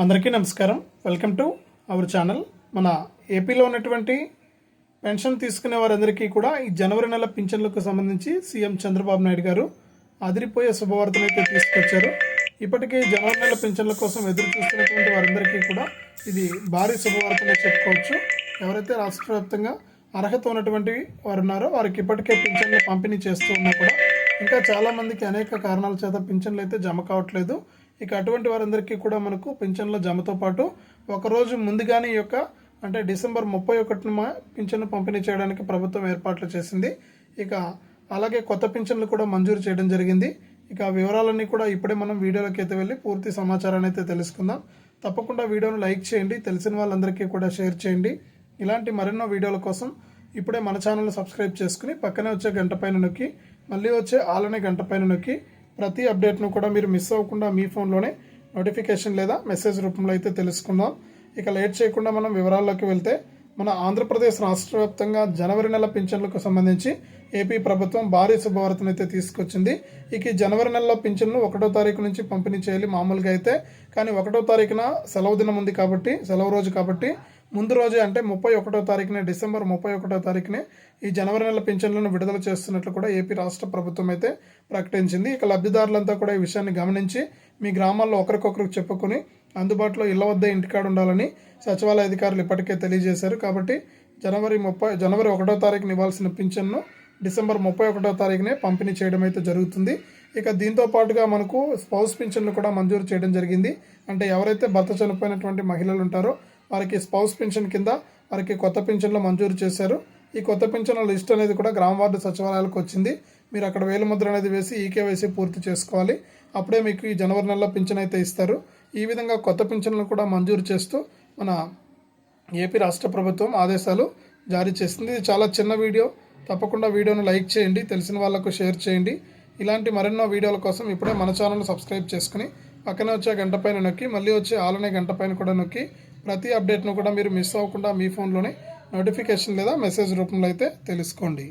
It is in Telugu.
అందరికీ నమస్కారం. Welcome to our channel. మన ఏపీలో ఉన్నటువంటి పెన్షన్ తీసుకునే వారందరికీ కూడా ఈ జనవరి నెల పింఛన్లకు సంబంధించి సీఎం చంద్రబాబు నాయుడు గారు అదిరిపోయే శుభవార్తను అయితే తీసుకొచ్చారు. ఇప్పటికే జనవరి నెల పింఛన్ల కోసం ఎదురు చూస్తున్నటువంటి వారందరికీ కూడా ఇది భారీ శుభవార్తనే చెప్పుకోవచ్చు. ఎవరైతే రాష్ట్ర వ్యాప్తంగా అర్హత ఉన్నటువంటి వారు ఉన్నారో వారికి ఇప్పటికే పింఛన్లు పంపిణీ చేస్తూ ఉన్నా కూడా ఇంకా చాలామందికి అనేక కారణాల చేత పింఛన్లు అయితే జమ కావట్లేదు. ఇక అటువంటి వారందరికీ కూడా మనకు పింఛన్ల జమతో పాటు ఒకరోజు ముందుగానే ఈ యొక్క అంటే డిసెంబర్ ముప్పై ఒకటిన పింఛన్ను పంపిణీ చేయడానికి ప్రభుత్వం ఏర్పాట్లు చేసింది. ఇక అలాగే కొత్త పింఛన్లు కూడా మంజూరు చేయడం జరిగింది. ఇక వివరాలన్నీ కూడా ఇప్పుడే మనం వీడియోలోకి అయితే వెళ్ళి పూర్తి సమాచారాన్ని అయితే తెలుసుకుందాం. తప్పకుండా వీడియోను లైక్ చేయండి తెలిసిన వాళ్ళందరికీ కూడా షేర్ చేయండి. ఇలాంటి మరెన్నో వీడియోల కోసం ఇప్పుడే మన ఛానల్ని సబ్స్క్రైబ్ చేసుకుని పక్కనే వచ్చే గంట పైన నొక్కి మళ్ళీ వచ్చే ఆలనే గంట పైన నొక్కి ప్రతి అప్డేట్ను కూడా మీరు మిస్ అవ్వకుండా మీ ఫోన్లోనే నోటిఫికేషన్ లేదా మెసేజ్ రూపంలో అయితే తెలుసుకుందాం. ఇక లేట్ చేయకుండా మనం వివరాల్లోకి వెళ్తే మన ఆంధ్రప్రదేశ్ రాష్ట్ర వ్యాప్తంగా జనవరి నెల పింఛన్లకు సంబంధించి ఏపీ ప్రభుత్వం భారీ శుభవార్తను అయితే తీసుకొచ్చింది. ఇక జనవరి నెలలో పింఛన్లు ఒకటో తారీఖు నుంచి పంపిణీ చేయాలి మామూలుగా అయితే. కానీ ఒకటో తారీఖున సెలవు దినం ఉంది కాబట్టి సెలవు రోజు కాబట్టి ముందు రోజే అంటే ముప్పై ఒకటో తారీఖునే డిసెంబర్ ముప్పై ఒకటో తారీఖునే ఈ జనవరి నెల పింఛన్లను విడుదల చేస్తున్నట్లు కూడా ఏపీ రాష్ట్ర ప్రభుత్వం అయితే ప్రకటించింది. ఇక లబ్ధిదారులంతా కూడా ఈ విషయాన్ని గమనించి మీ గ్రామాల్లో ఒకరికొకరు చెప్పుకుని అందుబాటులో ఇళ్ళ వద్ద ఇంటికాడ ఉండాలని సచివాలయ అధికారులు ఇప్పటికే తెలియజేశారు. కాబట్టి జనవరి ముప్పై జనవరి ఒకటో తారీఖున ఇవ్వాల్సిన పింఛన్ను డిసెంబర్ ముప్పై ఒకటో తారీఖునే పంపిణీ చేయడం అయితే జరుగుతుంది. ఇక దీంతో పాటుగా మనకు స్పౌస్ పింఛన్లు కూడా మంజూరు చేయడం జరిగింది. అంటే ఎవరైతే భర్త చనిపోయినటువంటి మహిళలు ఉంటారో వారికి స్పౌస్ పెన్షన్ కింద వారికి కొత్త పెన్షన్లు మంజూరు చేశారు. ఈ కొత్త పెన్షన్ల లిస్ట్ అనేది కూడా గ్రామ వార్డు సచివాలయాలకు వచ్చింది. మీరు అక్కడ వేలు ముద్ర అనేది వేసి ఈకేవైసీ పూర్తి చేసుకోవాలి. అప్పుడే మీకు ఈ జనవరి నెలలో పింఛన్ అయితే ఇస్తారు. ఈ విధంగా కొత్త పింఛన్లు కూడా మంజూరు చేస్తూ మన ఏపీ రాష్ట్ర ప్రభుత్వం ఆదేశాలు జారీ చేసింది ఇది చాలా చిన్న వీడియో. తప్పకుండా వీడియోను లైక్ చేయండి తెలిసిన వాళ్ళకు షేర్ చేయండి. ఇలాంటి మరెన్నో వీడియోల కోసం ఇప్పుడే మన ఛానల్ సబ్స్క్రైబ్ చేసుకుని పక్కనే వచ్చే గంట పైన నొక్కి మళ్ళీ వచ్చే ఆలనే గంట పైన కూడా నొక్కి ప్రతి అప్డేట్ను కూడా మీరు మిస్ అవ్వకుండా మీ ఫోన్లోనే నోటిఫికేషన్ లేదా మెసేజ్ రూపంలో అయితే తెలుసుకోండి.